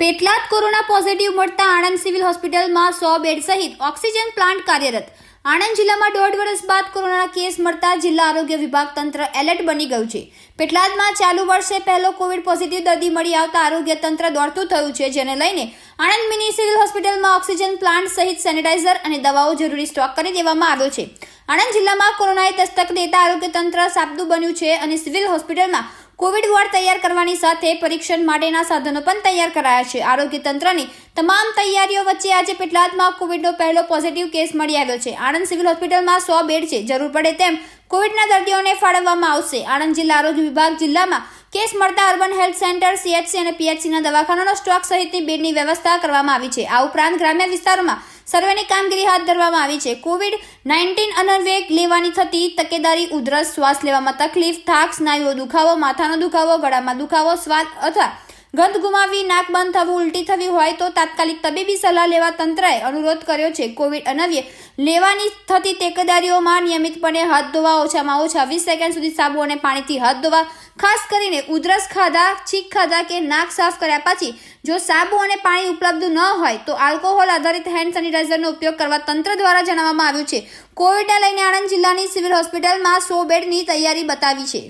Petlad corona positive મળતા Anand civil હોસ્પિટલમાં સો બેડ સહિત ઓક્સિજન પ્લાન્ટ કાર્યરત. આણંદ જિલ્લામાં દોઢ વર્ષ બાદ કોરોનાના કેસ મળતા જિલ્લા આરોગ્ય વિભાગ તંત્ર એલર્ટ બની ગયું છે. પેટલાદમાં ચાલુ વર્ષે પહેલો કોવિડ પોઝિટિવ દર્દી મળી આવતા આરોગ્ય તંત્ર દોડતું થયું છે, જેને લઈને આણંદ મિની સિવિલ હોસ્પિટલમાં ઓક્સિજન પ્લાન્ટ સહિત સેનિટાઇઝર અને દવાઓ જરૂરી સ્ટોક કરી દેવામાં આવ્યો છે. આણંદ જિલ્લામાં કોરોનાએ દસ્તક દેતા આરોગ્ય તંત્ર સાબદું બન્યું છે અને સિવિલ હોસ્પિટલમાં કોવિડ વોર્ડ તૈયાર કરવાની સાથે પરીક્ષણ માટેના સાધનો પણ તૈયાર કરાયા છે. આરોગ્ય તંત્રની તમામ તૈયારીઓ વચ્ચે આજે પેટલાદમાં કોવિડનો પહેલો પોઝિટિવ કેસ મળી આવ્યો છે. આણંદ સિવિલ હોસ્પિટલમાં સો બેડ છે. જરૂર પડે તેમ કોવિડના દર્દીઓને ફાળવવામાં આવશે. આણંદ જિલ્લા આરોગ્ય વિભાગ જિલ્લામાં કેસ મળતા અર્બન હેલ્થ સેન્ટર સીએચસી અને પીએચસીના દવાખાનાનો સ્ટોક સહિતની બેડની વ્યવસ્થા કરવામાં આવી છે. આ ઉપરાંત ગ્રામ્ય વિસ્તારોમાં સર્વેની કામગીરી હાથ ધરવામાં આવી છે. કોવિડ નાઇન્ટીન અનર્વે લેવાની થતી તકેદારી, ઉધરસ, શ્વાસ લેવામાં તકલીફ, થાક, સ્નાયુઓ દુખાવો, માથાનો દુખાવો, ગળામાં દુખાવો સ્વાદ અથવા ગંધ ગુમાવી, નાક બંધ થવું, ઉલટી થવી હોય તો તાત્કાલિક તબીબી સલાહ લેવા તંત્રએ અનુરોધ કર્યો છે. કોવિડ અનવ્ય લેવાની થતી ટેકેદારીઓમાં નિયમિતપણે હાથ ધોવા ઓછામાં ઓછા વીસ સેકન્ડ સુધી સાબુ અને પાણીથી હાથ ધોવા, ખાસ કરીને ઉધરસ ખાધા, છીંક ખાધા કે નાક સાફ કર્યા પછી જો સાબુ અને પાણી ઉપલબ્ધ ન હોય તો આલ્કોહોલ આધારિત હેન્ડ સેનિટાઇઝરનો ઉપયોગ કરવા તંત્ર દ્વારા જણાવવામાં આવ્યું છે. કોવિડને લઈને આણંદ જિલ્લાની સિવિલ હોસ્પિટલમાં સો બેડની તૈયારી બતાવી છે.